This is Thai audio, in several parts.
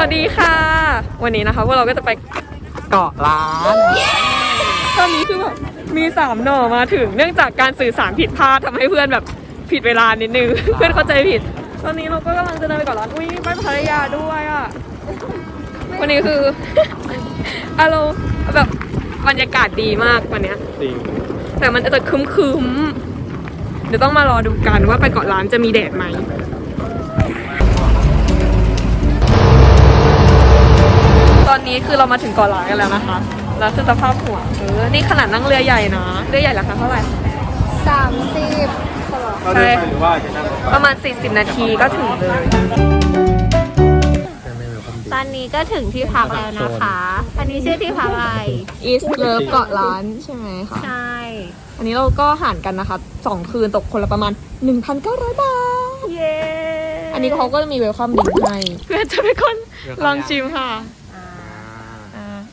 วัสดีค่ะ วันนี้นะคะพวกเราก็จะไปเกาะล้านตอนนี้คือแบบมีสามหน่อมาถึงเนื่องจากการสื่อสารผิดพลาดทำให้เพื่อนแบบผิดเวลานิดนึง เพื่อนเข้าใจผิด ตอนนี้เราก็กำลังจะเดินไปเก่อนร้านอุ้ยไปพัทยาด้วยอะวันนี้คือ อารมณ์แบบบรรยากาศดีมากวันเนี้ย จริงแต่มันจะครึมๆเดี๋ยวต้องมารอดูกันว่าไปเกาะล้านจะมีแดดไหม นนี้คือเรามาถึงเกาะล้านกันแล้วนะคะ แล้วคือสภาพหัวเออนี่ขนาดนั่งเรือใหญ่นะ เรือใหญ่ราคาเท่าไหร่ สามสิบเราเดินไปหรือว่าจะนั่งรถไฟประมาณ 40 นาทีก็ถึงเลยไม่เป็นความดีตอนนี้ก็ถึงที่พักแล้วนะคะ อันนี้ชื่อที่พักอะไร East Love เกาะล้านใช่ไหมคะ ใช่ อันนี้เราก็หารกันนะคะสองคืนตกคนละประมาณ 1,900 บาท เย้ อันนี้เขาก็จะมีเวลคัมดิ้งให้ เพื่อจะเป็นคนลองชิมค่ะ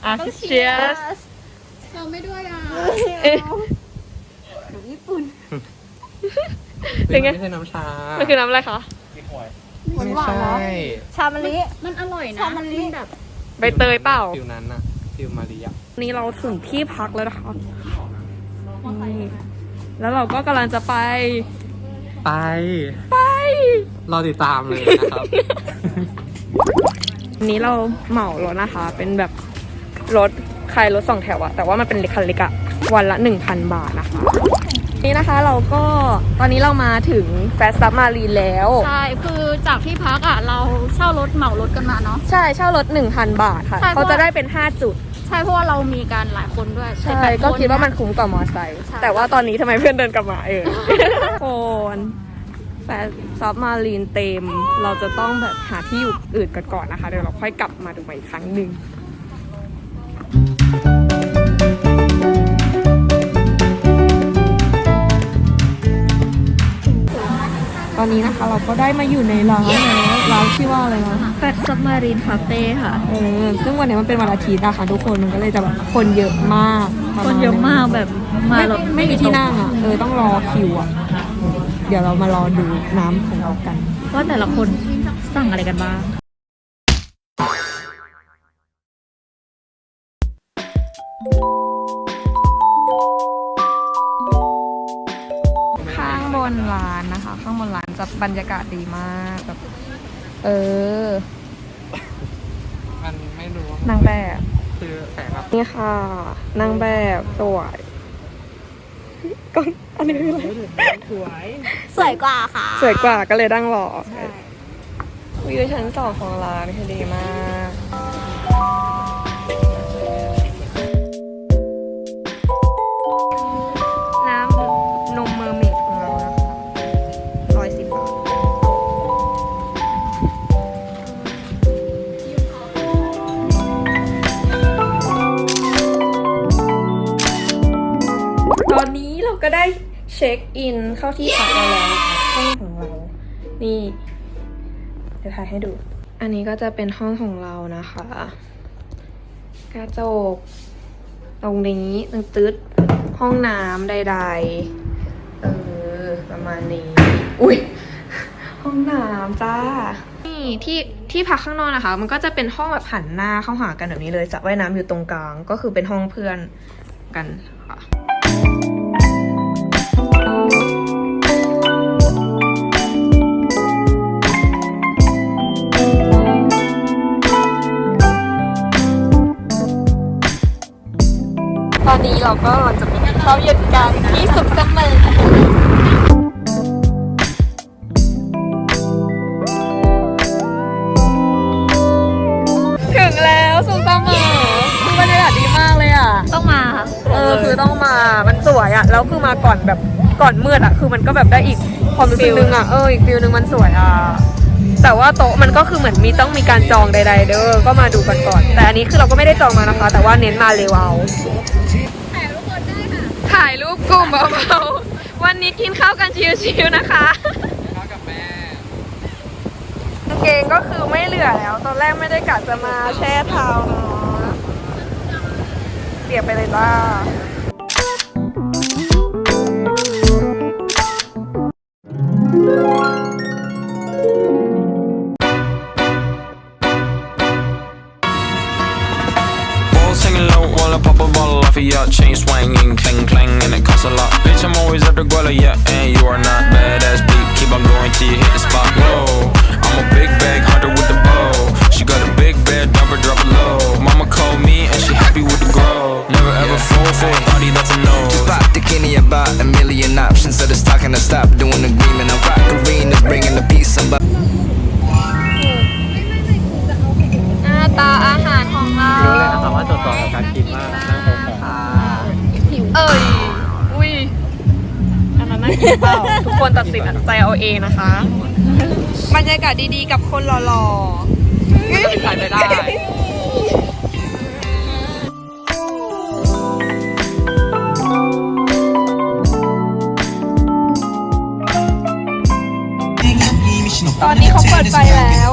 อ่าอะ cheers เราไม่ด้วยอะเอ๊ะเป็นไง ไม่ใช่น้ำชามันคือน้ำอะไรคะไม่ใช่ชามะลิ มันอร่อยนะชามะลิแบบใบเตยเปล่าฟิวนั้นอะฟิวมาริยะนี่เราถึงที่พักแล้วนะคะนี่แล้วเราก็กำลังจะไป ไป ไปรอติดตามเลยนะครับวันนี้เราเหมารถนะคะ เป็นแบบ รถใครรถสองแถวอะแต่ว่ามันเป็นเล็กคันเล็กอะวันละ 1,000 บาทนะคะ นี่นะคะเราก็ตอนนี้เรามาถึงแฟสซับมารีแล้ว ใช่ คือจากที่พักอะ เราเช่ารถเหมารถกันมาเนาะ ใช่เช่ารถ 1,000 บาทค่ะ ใช่เพเขาราะจะได้เป็น 5 จุด ใช่เพราะว่าเรามีกันหลายคนด้วยใช่ เจ็ดแปก็นคิดว่ามันคุ้มกว่ามอไซค์ใช่แต่ว่าตอนนี้ทำไมเพื่อนเดินกลับมาเออโอนแฟนซับมารีนเต็ม เราจะต้องแบบหาที่อยู่อื่นกันก่อนนะคะ เดี๋ยวเราค่อยกลับมาดูใหม่อีกครั้งหนึ่ง ตอนนี้นะคะเราก็ได้มาอยู่ในร้านแล้วร้านชื่อว่าอะไรนะแฟตซับมารีนคาเฟ่ค่ะ เออ ซึ่งวันนี้มันเป็นวันอาทิตย์นะคะทุกคนมันก็เลยจะแบบคนเยอะมากปรคณนเยอะมากแบบมาไม่แบบไม่มีที่นั่งอะ เออต้องรอคิวอะ เดี๋ยวเรามารอดูน้ำของเรากัน ว่าแต่ละคนสั่งอะไรกันบ้างข้าง จะบรรยากาศดีมากแบบเออ มันไม่รู้ว่านางแบบ คือแสงอะนี่ค่ะ นางแบบสวยก่อนอันนี้คืออะไรสวยกว่าค่ะ สวยกว่าก็เลยดั้งรอวิวชั้นสองของร้านคือดีมาก เช็คอินเข้าที่พักเราแล้วนะคะห้องของเรา นี่เดี๋ยวถ่ายให้ดู อันนี้ก็จะเป็นห้องของเรานะคะ กระจก ตรงนี้ตึงตึดห้องน้ำใดๆ เออ ประมาณนี้ อุ้ยห้องน้ำจ้า นี่ที่ที่พักข้างนอกนะคะ มันก็จะเป็นห้องแบบหันหน้าเข้าหากันแบบนี้เลยสระว่ายน้ำอยู่ตรงกลาง ก็คือเป็นห้องเพื่อนกันค่ะ เราก็จะไปกินข้าวเย็นกันที่สุขเสมอถึงแล้วสุขเสมอคือบรรยากาศดีมากเลยอะ ต้องมาค่ะเออคือต้องมา มันสวยอะ แล้วคือมาก่อนแบบก่อนมืดอะ คือมันก็แบบได้อีกความรู้สึกนึงอะ เอออีกฟิลนึงมันสวยอะ แต่ว่าโต๊ะมันก็คือเหมือนมีต้องมีการจองใด ๆ เด้อ ก็มาดูกันก่อน แต่อันนี้คือเราก็ไม่ได้จองมานะคะ แต่ว่าเน้นมาเร็วเอา ถ่ายรูปกลุ่มเบาๆ วันนี้กินข้าวกันชิวๆนะคะข้าวกับแม่กางเกงก็คือไม่เหลือแล้ว ตอนแรกไม่ได้กะจะมาแช่เท้าเนาะเปียกไปเลยจ้า เอาเองนะคะบรรยากาศดีๆ กับคนหล่อๆใส่ไม่ได้ตอนนี้เขาเปิดไฟแล้ว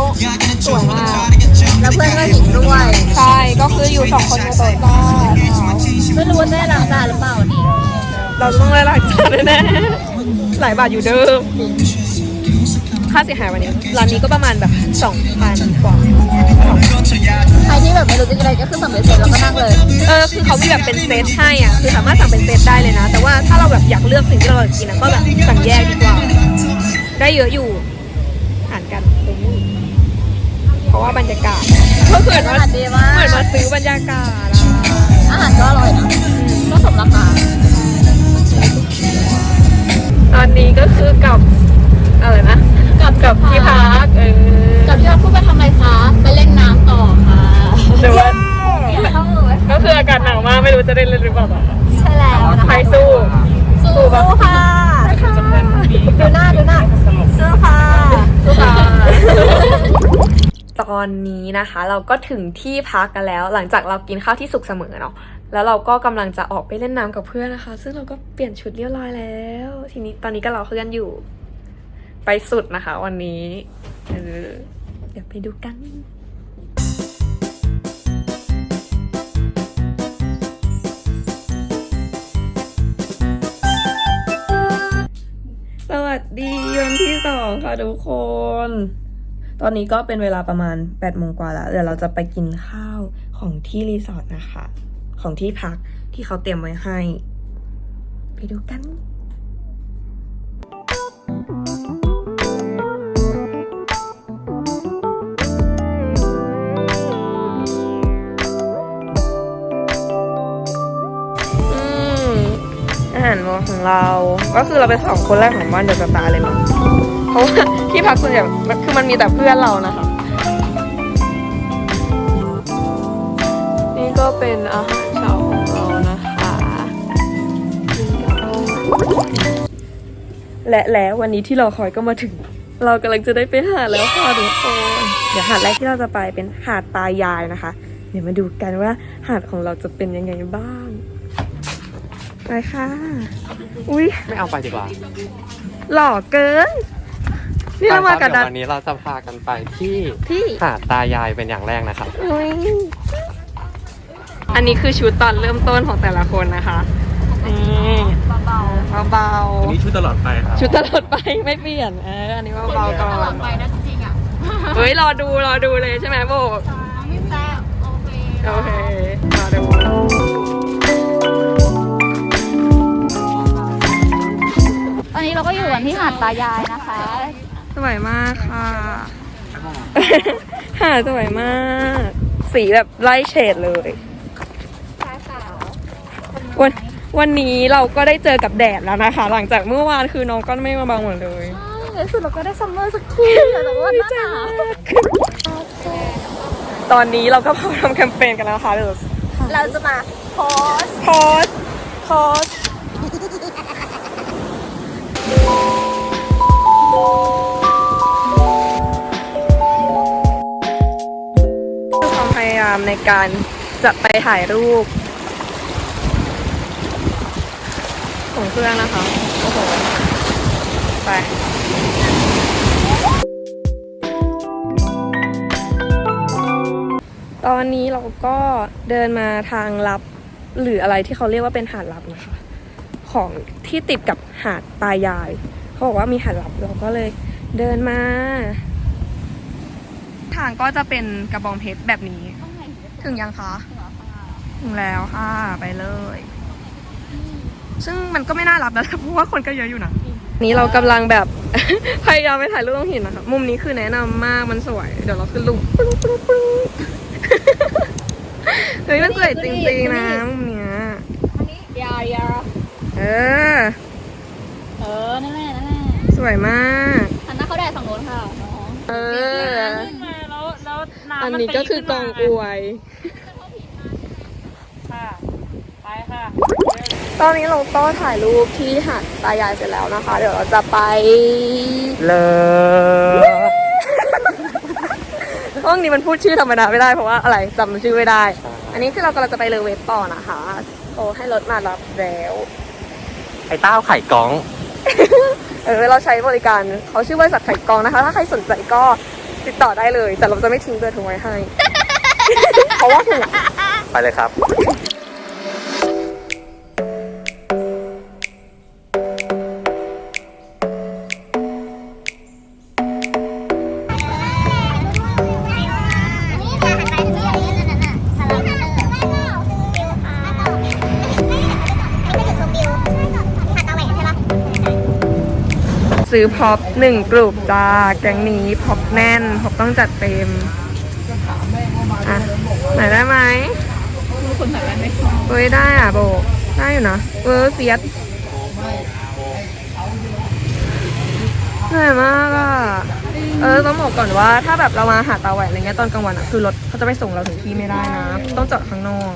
สวยมากแล้วเพื่อนก็หญิงด้วย ใช่ ก็คืออยู่สองคนในโต๊ะจ้าไม่รู้ว่าได้ล้างจานหรือเปล่าดิเราต้องได้หลักจานแน่ๆหลายบาทอยู่เดิม ค่าเสียหายวันนี้ร้านนี้ก็ประมาณแบบสองพันกว่าใครที่แบบไม่รู้จะกินอะไรก็คือสั่งไปเสร็จแล้วก็นั่งเลย เออคือเขามีแบบเป็นเซตให้อะคือสามารถสั่งเป็นเซตได้เลยนะ แต่ว่าถ้าเราแบบอยากเลือกสิ่งที่เราอยากกินนะก็แบบสั่งแยกดีกว่า ได้เยอะอยู่หารกันเพราะว่าบรรยากาศก็เหมือนว่าอาหารดีมากเหมือนมาซื้อบรรยากาศอะอาหารก็อร่อยนะก็สมราคาตอนนี้ก็คือกับอะไรนะ กับกับที่พักเออกับที่เราพูดไปทำอะไรคะไปเล่นน้ำต่อค่ะแต่ว่าก็คืออากาศหนาวมากไม่รู้จะได้เล่นหรือเปล่าใช่แล้วนะใครคะสู้ สู้ค่ะดูหน้าดูหน้าสู้ค่ะสู้ค่ะตอนนี้นะคะเราก็ถึงที่พักกันแล้ว หลังจากเรากินข้าวที่สุขเสมอเนาะแล้วเราก็กำลังจะออกไปเล่นน้ำกับเพื่อนนะคะ ซึ่งเราก็เปลี่ยนชุดเรียบร้อยแล้ว ทีนี้ตอนนี้ก็รอเพื่อนอยู่ ไปสุดนะคะวันนี้เดี๋ยวไปดูกันสวัสดีวันที่สองค่ะทุกคน ตอนนี้ก็เป็นเวลาประมาณ8ปดโมงกว่าแล้ว เดี๋ยวเราจะไปกินข้าวของที่รีสอร์ทนะคะ ของที่พักที่เขาเตรียมไว้ให้ ไปดูกัน หารมื้อของเรา ก็คือเราเป็นสองคนแรกของบ้านเดอะสตาร์เลยมั้งเพราะว่าที่พักส่วนใหญ่คือมันมีแต่เพื่อนเรานะคะ นี่ก็เป็นอาหารเช้าของเรานะคะและแล้ววันนี้ที่เราคอยก็มาถึง เรากำลังจะได้ไปหาดแล้วค่ะทุกคนเดี๋ยวหาดแรกที่เราจะไปเป็นหาดตายายนะคะ เดี๋ยวมาดูกันว่าหาดของเราจะเป็นยังไงบ้าง ไปค่ะ อุ้ยไม่เอาไปดีกว่าหล่อเกิน นี่เรามากับเดี๋ดัยนววันนี้เราจะพากันไปที่ที่หาดตายายเป็นอย่างแรกนะครับอุ๊ยอันนี้คือชุดตอนเริ่มต้นของแต่ละคนนะคะนี่เบาเบาอันนี้ชุดตลอดไปครับๆชุดตลอดไปไม่เปลี่ยนเอออันนี้เบาๆก่อตลอนดไปนะจริงๆอะเฮ้ยรอดูรอดูเลยใช่ไหมโบกไม่แซ่บโอเคโอเค นนี้เราก็อยู่กันที่หาดตายายนะคะ สวยมากค่ะ หาดสวยมาก สีแบบไล่เฉดเลยวันวันนี้เราก็ได้เจอกับแดดแล้วนะคะ หลังจากเมื่อวานคือน้องก็ไม่มาบังหมดเลยในสุดเราก็ได้ซัมเมอร์สักทีแต่ว่าหน้าหนาวตอนนี้เราก็พร้อมทำแคมเปญกันแล้วค่ะเดี๋ยวเราจะมาโพสโพสโพส ความพยายามในการจะไปถ่ายรูป ของเพื่อนนะคะ โอ้โห ไปตอนนี้เราก็เดินมาทางลับ หรืออะไรที่เขาเรียกว่าเป็นหาดลับนะคะ ของที่ติดกับหาดตายาย เขาบอกว่ามีหาดลับเราก็เลยเดินมา ทางก็จะเป็นกระบองเพชรแบบนี้ ถึงยังคะถึงแล้วค่ะ ไปเลย ซึ่งมันก็ไม่น่ารับนะเพราะว่าคนก็เยอะอยู่นะนี้เรากำลังแบบ พยายามไปถ่ายรูปตรงหินนะคะมุมนี้คือแนะนำมากมันสวย เดี๋ยวเราขึ้นรูปปึ้งปึ้งปึ้งเฮ้ยมันสวยจริงๆนะมุมเนี้ยยาวยาวเออ เออนั่นแหละนั่นแหละส วยมากอันนั้นเขาได้ฝั่งโน้นค่ะน้องเออขึ้นมาแล้วแล้วน้ำอันมันี้ก็คือกองอวยค่ะไปค่ะ ตอนนี้เราก็ถ่ายรูปที่หาดตายายเสร็จแล้วนะคะ เดี๋ยวเราจะไปเลยห้องนี้มันพูดชื่อธรรมดาไม่ได้เพราะว่าอะไรจำชื่อไม่ได้ อันนี้คือเรากำลังจะไปเลเวฟต่อนะคะโอ้ให้รถมารับแล้วไอ้เต้าไข่กอง เออเราใช้บริการเขาชื่อบริษัทไข่กองนะคะ ถ้าใครสนใจก็ติดต่อได้เลย แต่เราจะไม่ทิ้งเบอร์โทรไว้ให้ เพราะว่าห่วง ไปเลยครับ ซื้อพ็อปหนึ่งกลุ่มจ้าแก๊งนี้พ็อปแน่นพ็อปต้องจัดเต็มอะไหนได้ไหมคนถ่ายได้ไหมเฮ้ยได้อะโบได้อยู่นะเออเฟียสเหนื่อยมากอะเออต้องบอกก่อนว่าถ้าแบบเรามาหาดตาแหวนอะไรเงี้ยตอนกลางวันอะคือรถเขาจะไปส่งเราถึงที่ไม่ได้นะ ต้องจอดข้างนอก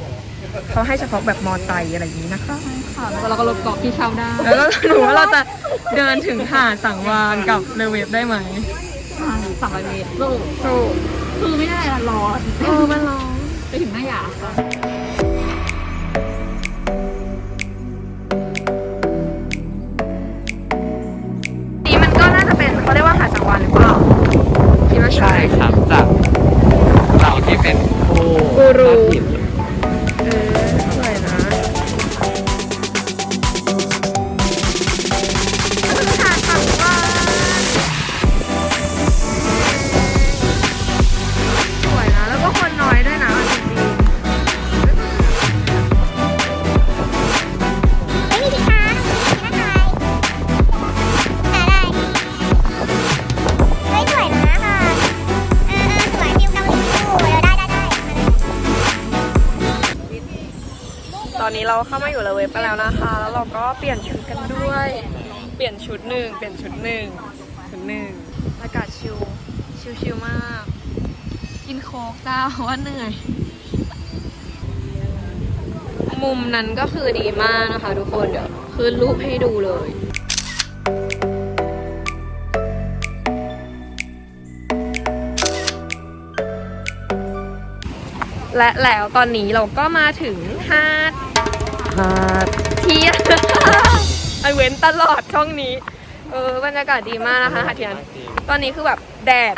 เขาให้เฉพาะแบบมอไซค์อะไรอย่างนี้นะคะ ค่ะแล้วเราก็ลบเกาะพี่เช่าได้แล้วก็หนูว่าเราจะเดินถึงหาดสังวานกับเรเวฟได้ไหมสามร้อยเมตรลูกถูกคือไม่ได้ละร้อนเออมันร้อนไปถึงหน้าหยาค่ะนี่มันก็น่าจะเป็นเขาเรียกว่าหาดสังวานหรือเปล่าคิดว่าใช่ใช่ครับจากเราที่เป็นผู้กูรู เราเข้ามาอยู่เลเวฟกันแล้วนะคะ แล้วเราก็เปลี่ยนชุดกันด้วย เปลี่ยนชุดหนึ่งเปลี่ยนชุดหนึ่งชุดหนึ่งอากาศชิลชิลชิลมาก กินโค้กจ้าเพราะว่าเหนื่อย มุมนั้นก็คือดีมากนะคะ ทุกคนเดี๋ยวขึ้นรูปให้ดูเลยและแล้วตอนนี้เราก็มาถึงหาด หาดเที่ยงไอเว้นตลอดช่องนี้ เออบรรยากาศดีมากนะคะหาดเทียน ตอนนี้คือแบบแดด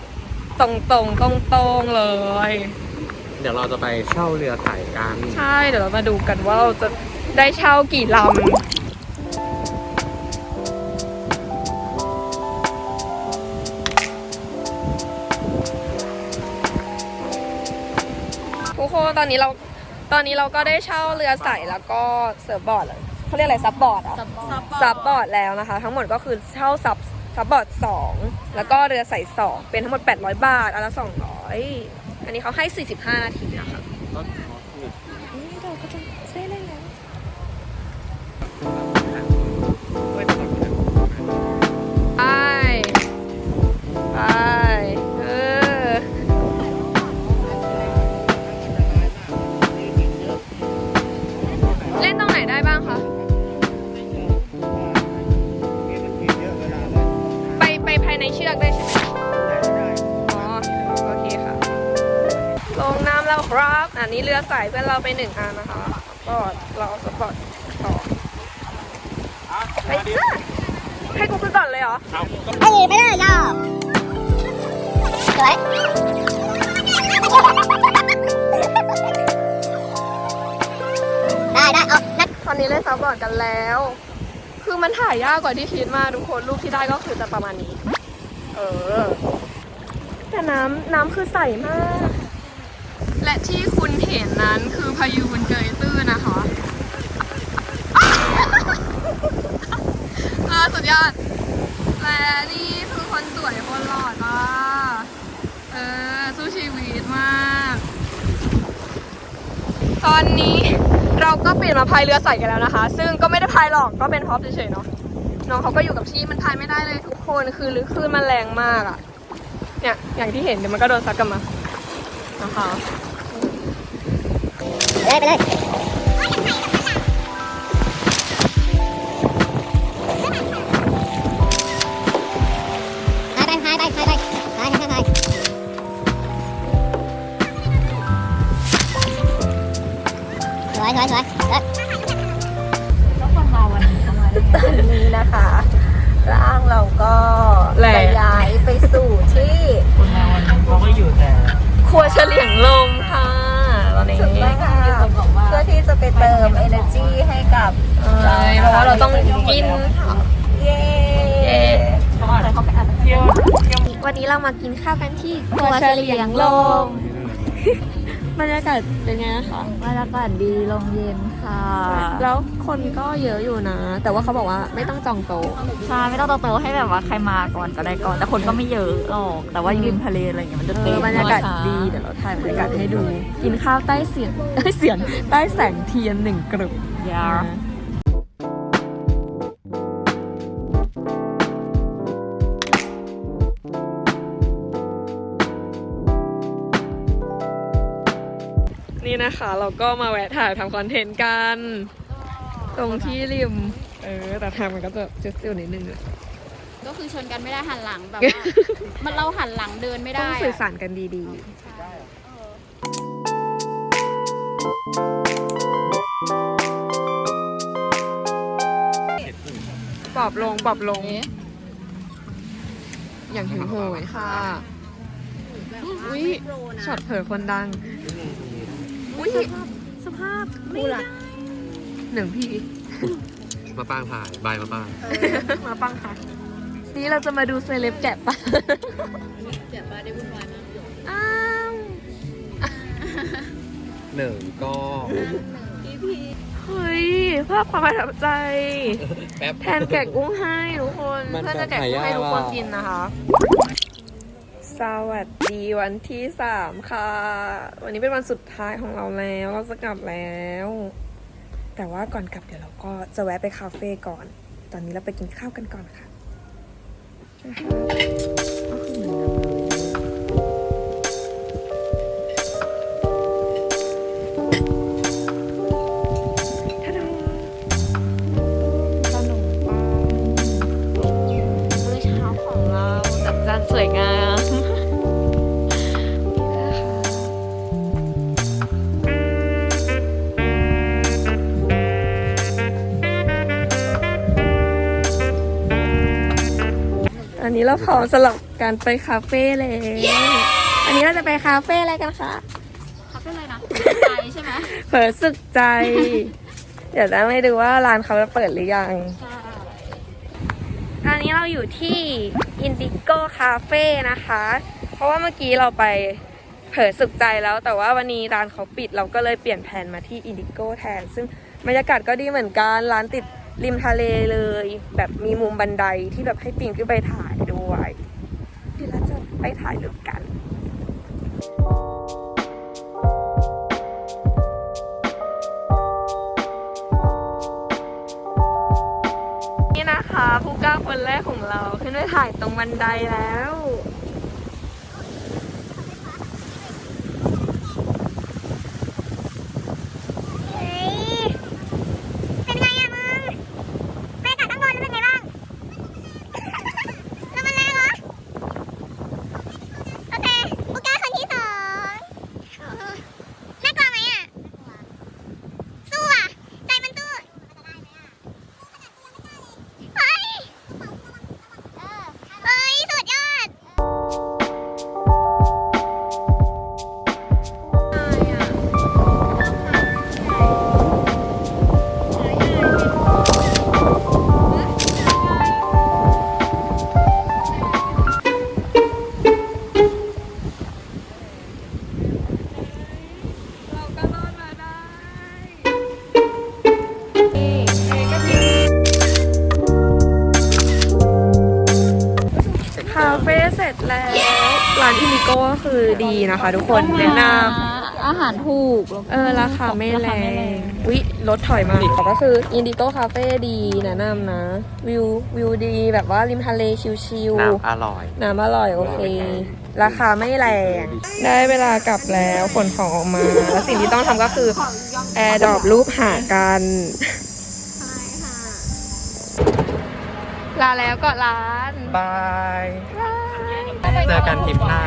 ตรงตรงตรงตรงๆเลย เดี๋ยวเราจะไปเช่าเรือสายกันใช่เดี๋ยวเรามาดูกันว่าเราจะได้เช่ากี่ลำทุกคนตอนนี้เรา ตอนนี้เราก็ได้เช่าเรือใสแล้วก็เซิร์ฟบอร์ดเลยเขาเรียกอะไรซับบอร์ดเหรอะซับบอร์ดแล้วนะคะ ทั้งหมดก็คือเช่าซับซับบอร์ดสองแล้วก็เรือใส่สองเป็นทั้งหมด 800 บาทอันละ200 อันนี้เขาให้ 45 นาทีนะคะ อันนี้เรือใส่เพื่อนเราไปหนึ่งอันนะคะสปอร์ตเราเอาสปอร์ตต่อไปจ้าให้กูขึ้นก่อนเลยเหรอ เอ้ยไปเลยย่อสวยได้ได้เอานัดตอนนี้เล่นซับบอร์ดกันแล้ว คือมันถ่ายยากกว่าที่คิดมากทุกคนรูปที่ได้ก็คือจะประมาณนี้ เออ แต่น้ำน้ำคือใสมากและที่ คุณเห็นนั้นคือพายุบนเกยตื้นนะคะเออสุดยอด และนี่คือคนสวยคนหล่อจ้าเออสู้ชีวิตมาก ตอนนี้เราก็เปลี่ยนมาพายเรือใส่กันแล้วนะคะ ซึ่งก็ไม่ได้พายหรอกก็เป็นพร็อพเฉยๆเนาะน้องเขาก็อยู่กับที่มันพายไม่ได้เลยทุกคนคือลึกขึ้นมันแรงมากอะ่ะเนี่ยอย่างที่เห็นเดี๋ยวมันก็โดนซัดกลันมานะคะ เลยไปเลย ให้กับใช่เพราะว่าเราต้องกินเย้เย้วันนี้เรามากินข้าวกันที่ครัวเฉลียงลมบรรยากาศเป็นไงนะคะบรรยากาศดีลมเย็นค่ะ แล้วคนก็เยอะอยู่นะ แต่ว่าเขาบอกว่าไม่ต้องจองโต๊ะใช่ไม่ต้องโตๆให้แบบว่าใครมาก่อนก็ได้ก่อน แต่คนก็ไม่เยอะหรอกแต่ว่าริมทะเลอะไรอย่างเงี้ยมันจะเอเต็อมบรรยากาศดีเดี๋ยวเราถ่ายบรรยากาศให้ดู กินข้าวใต้เสียงเอ้ยเสียงใต้แสงเทียนหนึ่งกลุ่ม ยานี่นะคะ เราก็มาแวะถ่ายทำคอนเทนต์กัน ตรงที่ริม เออ แต่ทางมันก็จะเจ็บๆนิดนึงอะก็คือชนกันไม่ได้หันหลังแบบว่า มันเราหันหลังเดินไม่ต้อได้งอะสื่อสารกันดีๆ ปรับลงปรับลง อย่างถึงโหยค่ะ อุ้ยช็อตเผยคนดัง อุ้ยสภาพคู่ละหนึ่งพี่ มาป้างถ่ายบายมาป้างมาปังค่ะ นี่เราจะมาดูเซเลบแกะปะเดี๋ยวป้าได้วุ่นวายมากอ้าวหนึ่งก็ เฮ้ยภาพความประทับใจ แป๊บ แทนแกะกุ้งให้ทุกคนมันเพื่อนจะแกะกุ้งให้ทุกคนกินนะคะ สวัสดีวันที่สามค่ะ วันนี้เป็นวันสุดท้ายของเราแล้ว เราจะกลับแล้ว แต่ว่าก่อนกลับเดี๋ยวเราก็จะแวะไปคาเฟ่ก่อน ตอนนี้เราไปกินข้าวกันก่อนค่ะ อันนี้เราพร้อมสำหรับการไปคาเฟ่แล้วอันนี้เราจะไปคาเฟ่อะไรกันคะเขาเป็นอะไรนะใจใช่ไหมเผลอสึกใจ เดี๋ยวต้องไปดูว่าร้านเขาจะเปิดหรือยัง ตอนนี้เราอยู่ที่ Indigo Cafe นะคะ เพราะว่าเมื่อกี้เราไปเผลอสึกใจแล้ว แต่ว่าวันนี้ร้านเขาปิดเราก็เลยเปลี่ยนแผนมาที่ Indigo แทน ซึ่งบรรยากาศก็ดีเหมือนกัน ร้านติดริมทะเลเลย แบบมีมุมบันไดที่แบบให้ปีนขึ้นไปถ่ายด้วยเดี๋ยวเราจะ ไปถ่ายรูปกันนี่นะคะผู้กล้าคนแรกของเราขึ้นไปถ่ายตรงบันไดแล้ว คือดีนะคะ ทุกคนแนะนอาหารถูกำเออราคาไม่แรราคาไม่แรงงวิรถถอยมาก็คืออินดิโก้คาเฟ่ดีแนะนำนะ วิววิวดีแบบว่าริมทะเลชิลๆน้ำอร่อยน้ำอร่อยโอเค ราคาไม่แรง ได้เวลากลับแล้วขนของออกมา แล้วสิ่งที่ต้องทำก็คือแอร์ดรอปรูปหากันลาแล้วก็ร้าน บาย เจอกันทริปหน้า